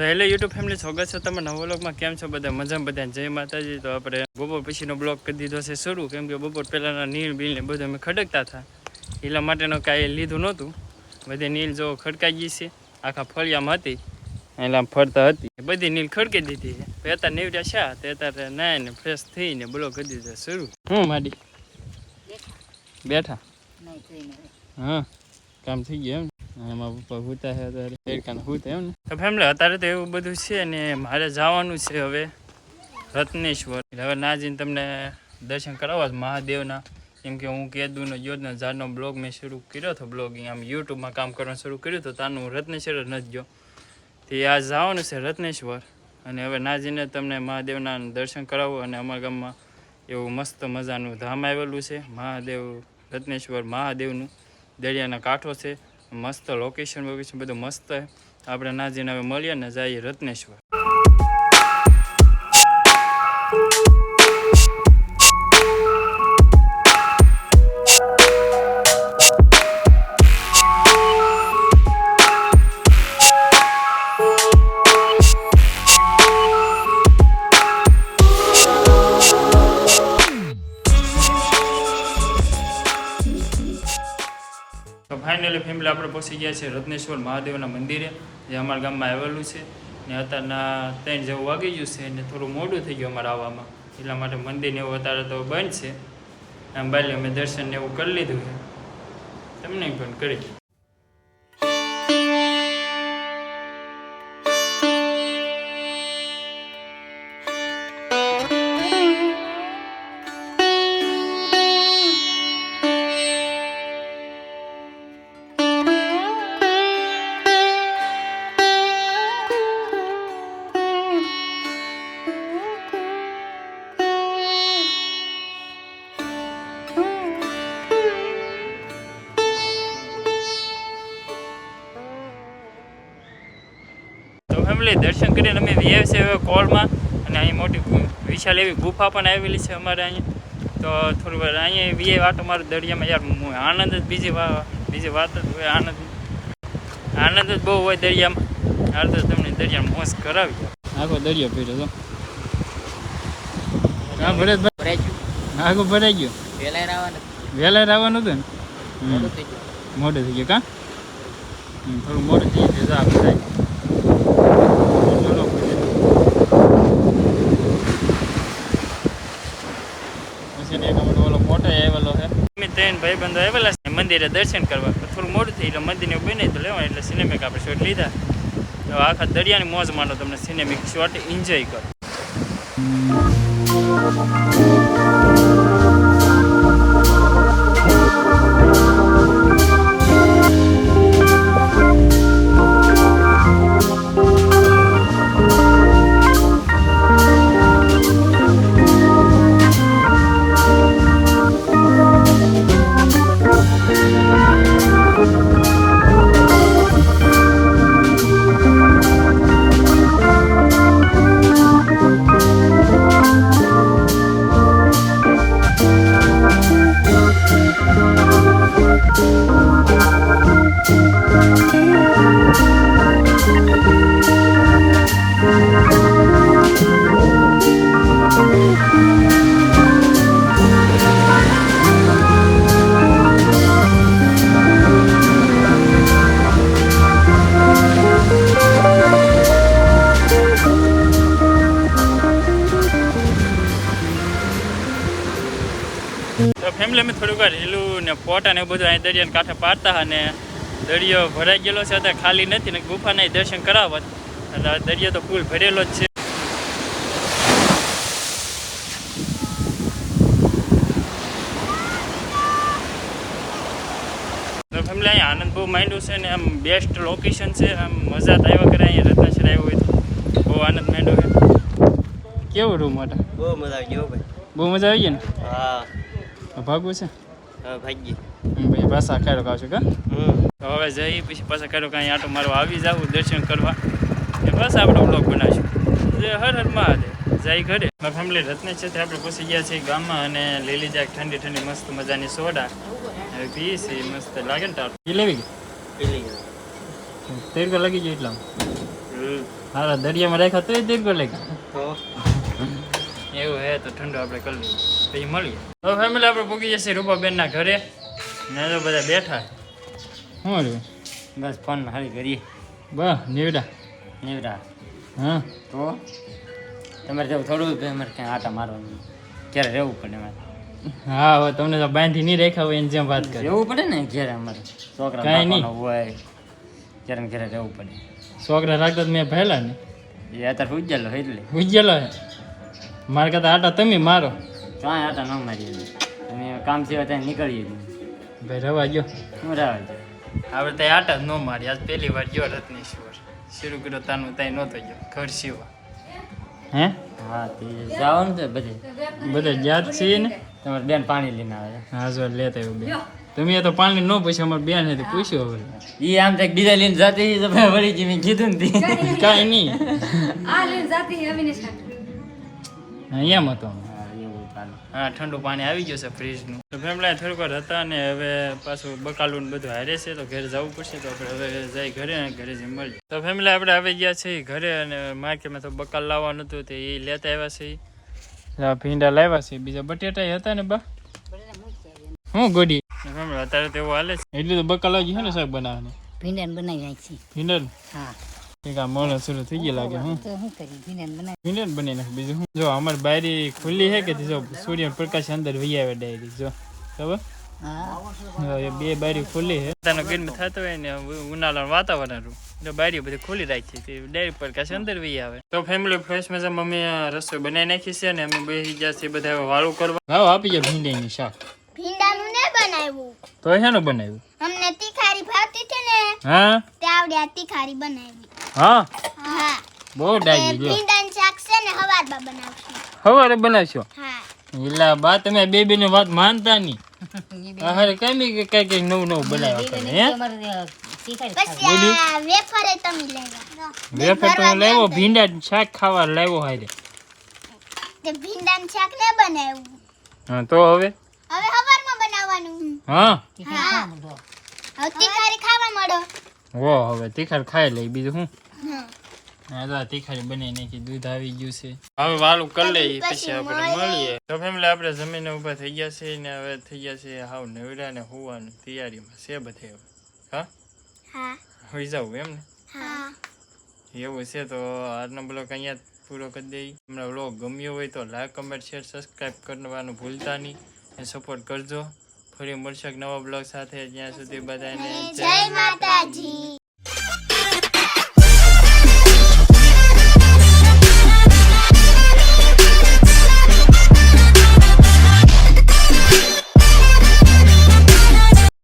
તો hello YouTube family સ્વાગત છે તમે નવો બ્લોગમાં કેમ છો બધા? મજામાં બધા? જય માતાજી. તો આપણે બપોર પછીનો બ્લોગ કરી દીધો છે શરૂ. કેમ કે બપોર પહેલાંના નીલ બિલ ને બધું અમે ખડકતા હતા. એટલા માટેનું કાંઈ લીધું નહોતું. બધી નીલ જો ખડકાઈ ગઈ છે. આખા ફળિયામાં હતી. એટલે ફરતા હતી. બધી નીલ ખડકી દીધી છે. અત્યારે નીવડ્યા શા તો અત્યારે નાઈને ફ્રેશ થઈને બ્લોગ કરી દીધો શરૂ. હું માડી? બેઠા? હા કામ થઈ ગયું એમ. એમાં પપ્પા હુતા છે અત્યારે એડકાને હુતા એમ ને. ફેમિલી, અત્યારે તો એવું બધું છે ને મારે જવાનું છે હવે રત્નેશ્વર. હવે ના જઈને તમને દર્શન કરાવવા મહાદેવના. કેમ કે હું કેદુનો યોજના ઝાડનો બ્લોગ મેં શરૂ કર્યો હતો બ્લોગિંગ. આમ યુટ્યુબમાં કામ કરવાનું શરૂ કર્યું હતું તાનું હું રત્નેશ્વર જ નથી ગયો. તે આ જવાનું છે રત્નેશ્વર. અને હવે ના જઈને તમને મહાદેવના દર્શન કરાવો અને અમારા ગામમાં એવું મસ્ત મજાનું ધામ આવેલું છે. મહાદેવ, રત્નેશ્વર મહાદેવનું. દરિયાના કાંઠો છે. મસ્ત લોકેશન બોકેશન બધું મસ્ત. આપણે ના જઈને હવે મળીએ ને જઈએ રત્નેશ્વર. ફાઇનલી ફેમિલી આપણે પહોંચી ગયા છે રત્નેશ્વર મહાદેવના મંદિરે, જે અમારા ગામમાં આવેલું છે. ને અત્યારના ત્રણ જેવું વાગી ગયું છે ને થોડું મોડું થઈ ગયું અમારે આવવામાં. એટલા માટે મંદિર ને એવું અત્યારે તો બંધ છે. આમ બાલી અમે દર્શન ને એવું કરી લીધું છે. તમને પણ કરી તો ફેમિલી દર્શન કરીને અમે વ્યાવ છે હવે કોળમાં અને અહીં મોટી વિશાલ વિશાળ એવી ગુફા પણ આવેલી છે અમારે અહીંયા. તો થોડું વાર અહીંયા વીએ વાટો મારો દરિયામાં યાર મુ- આનંદ જ બીજી બીજી વાત જ હોય આનંદ. આનંદ જ બહુ હોય દરિયામાં. હાલ તો તમને દરિયામાં મોસ કરાવી. આખો દરિયો પીડ્યો તો. હા ભરતભાઈ ભરાઈ ગયું. આખો ભરાઈ ગયો. આવવાનું વહેલા આવવાનું હતું ને. મોડું થઈ ગયું. મોડું થઈ ગયું કા? થોડું મોડું થઈ ગયું. આપણે ચલો પછી ને એક આપણો ઓલો ફોટો આવેલો છે અમે ત્રણ ભાઈબંધો આવેલા છે, મંદિરે દર્શન કરવા. થોડું મોડું થઈ એટલે મંદિરને બને તો લેવા એટલે સિનેમિક આપણે શોટ લીધા. તો આખા દરિયાની મોજ માનો તમને સિનેમિક શોટ એન્જોય કરો. તો અમે થોડુંક વાર હીલું ને ફોટા ને બધું અહીં દરિયાને કાંઠે પાડતા અને દરિયો ભરાઈ ગયેલો છે અત્યારે ખાલી નથી ને ગુફાના દર્શન કરાવત. એટલે દરિયો તો ફૂલ ભરેલો જ છે. ફેમિલી અહીંયા આનંદ બહુ માંડ્યું છે ને આમ બેસ્ટ લોકેશન છે આમ મજા તો આવ્યા કરે અહીંયા રત્નેશ્વર આવ્યો હોય તો. બહુ આનંદ માંડ્યો છે. કેવું રૂમ હતા? બહુ મજા આવી ગયો ભાઈ. બહુ મજા આવી ગઈ ને? હા. ભાગવું છે? હા ભાગી. પછી પાછા ખાડો ખાવશું કા? તો હવે જઈ પછી પાછા ખાડો કાંઈ આટો મારો આવી જાવ દર્શન કરવા. ને બસ આપણે બ્લોગ બનાવીશું. જય હર હર મહાદેવ. જય ઘરે. મારી ફેમિલી રત્ને છે આપણે પહોંચી ગયા છીએ ગામમાં અને લીલી જાય ઠંડી ઠંડી મસ્ત મજાની સોડા. હવે પીએ છીએ મસ્ત લાગે ને તાર. એ લેવી ગઈ. પેલી લાગી જાય એટલા હારા દરિયામાં રાખ્યા તો દેડકો લાગે તો? એવું હે તો ઠંડો આપણે કરી લઈએ. પછી મળીએ. તો ફેમિલી આપણે પૂગી જશે રૂપાબેનના ઘરે. ને તો બધા બેઠા. શું રહ્યું બસ ફોન હારી કરીએ. બસ નીવડા. નીવડા. હા? તો? તમારે જેવું થોડું અમારે ક્યાં આટા મારવાનું ક્યારે રહેવું પડે અમારે? હા હવે તમને તો બાંધી નહીં રાખ્યા હોય એની જેમ વાત કરે. રહેવું પડે ને ઘેરે અમારે. છોકરા કાંઈ નહીં. હોય. ક્યારે ઘેરે રહેવું પડે. છોકરા રાખતા મેં ભેલા ને. એ અત્યારે ઉજ્જેલો એટલે. ઉજ્જેલો હે. મારા કરતા આટા તમે મારો. કાંઈ આટા ન મારી અમે. કામ સિવાય ત્યાં નીકળીએ ભાઈ રવા ગયો હું રવા ગયો આપણે ત્યાં આટા જ ન મારી આજ પહેલી વાર ગયો રત્નેશ્વર. શરૂ કર્યો તાનું ત્યાં નહોતો ગયો. ઘર સિવા. હે? હા તે જવાનું છે બધે. બધા જાત છીએ ને? તમારે બેન પાણી લઈને આવે છે. હા જો લેતા એવું બેન. તમે એ તો પાણી ન પૂછ્યું અમારે બેન હતી પૂછ્યું હવે. ઈ આમ તો બીજા લઈને જતી વળી જી મેં કીધું ને. કાંઈ નહીં. આ લઈને જતી હે અવિનેશ એમ હતો હા ઠંડુ પાણી આવી ગયું છે ફ્રીજનું. તો ફેમલા થોડીક વાર હતા ને હવે પાછું બકાલું ને બધું હારે છે તો ઘરે જવું પડશે તો આપણે હવે જઈ ઘરે અને ઘરે જઈ મળીએ. તો ફેમિલી આપણે આવી ગયા છીએ ઘરે અને માર્કેટમાં તો બકાલ લાવવાનું હતું તે એ લેતા આવ્યા છે ભીંડા લાવ્યા છે બીજા બટેટા હતા ને બા? હું ગોડી? ફેમિલી અત્યારે તો એવું હાલે છે. એટલું તો બકાલ જ છે ને શાક બનાવવાનું? ભીંડા બનાવી નાખી ભીંડા હા. એક આ શરૂ થઈ ગયા લાગે હું. તો જ બની નાખ બીજું હું જો અમારી બારી ખુલ્લી હે કે જો સૂર્ય પ્રકાશ અંદર વહી આવે ડાયરી જો. ખબર? હા. હા, બે બારી ખુલ્લી છે. પોતાનો ગરમ થતો હોય ને ઉનાળાનું વાતાવરણ એટલે બારીઓ બધી ખુલ્લી રાખી છે ડાયરી પ્રકાશ અંદર વહી આવે. તો ફેમિલી ફ્રેશ મજા મમ્મી આ રસોઈ બનાવી નાખી છે અને અમે બેસી ગયા છીએ બધા વાળું કરવા. લાવો આપી જાય ભીંડાની શાક. ભીંડાનું ને બનાવ્યું. તો શેનું બનાવ્યું? અમને તીખારી ભાવતી હતી ને હા? તે આવડે તીખારી બનાવી. હા? હા. બહુ તે જો. ભીંડાનું શાક છે ને હવારમાં બનાવશું. સવારે બનાવશો? હા. એલા બા તમે બે બે વાત માનતા નહીં. અરે કે કઈ કઈ નવું નવું બનાવ્યા કરે હે? વેફરે તમે લેવા. વેફર તો લાવ્યો ભીંડા શાક ખાવા લાવ્યો હારે. તે ભીંડાનું શાક ને બનાવ્યું. હા તો હવે? હવે હવારમાં બનાવવાનું. હા. હા. હવે ખાવા મળો હો હવે તીખાર ખાઈ લઈ. બીજું શું? હા. હા તો તીખારી બની નાખી. દૂધ આવી ગયું છે. હવે વાલું કરી લઈએ પછી આપણે મળીએ. તો ફેમિલી આપણે જમીને ઊભા થઈ ગયા છે ને હવે થઈ ગયા છે હાવ નવરા ને હોવાની તૈયારીમાં છે બધે હવે. હા? હા. હોઈ જવું એમ ને? એવું છે તો આજનો બ્લોગ અહીંયા પૂરો કરી દઈએ. હમણાં બ્લોગ ગમ્યો હોય તો લાઈક કમેન્ટ શેર સબસ્ક્રાઈબ કરવાનું ભૂલતા નહીં. સપોર્ટ કરજો. ફરી મળશે નવા બ્લોગ સાથે. જ્યાં સુધી બધાને જય માતાજી.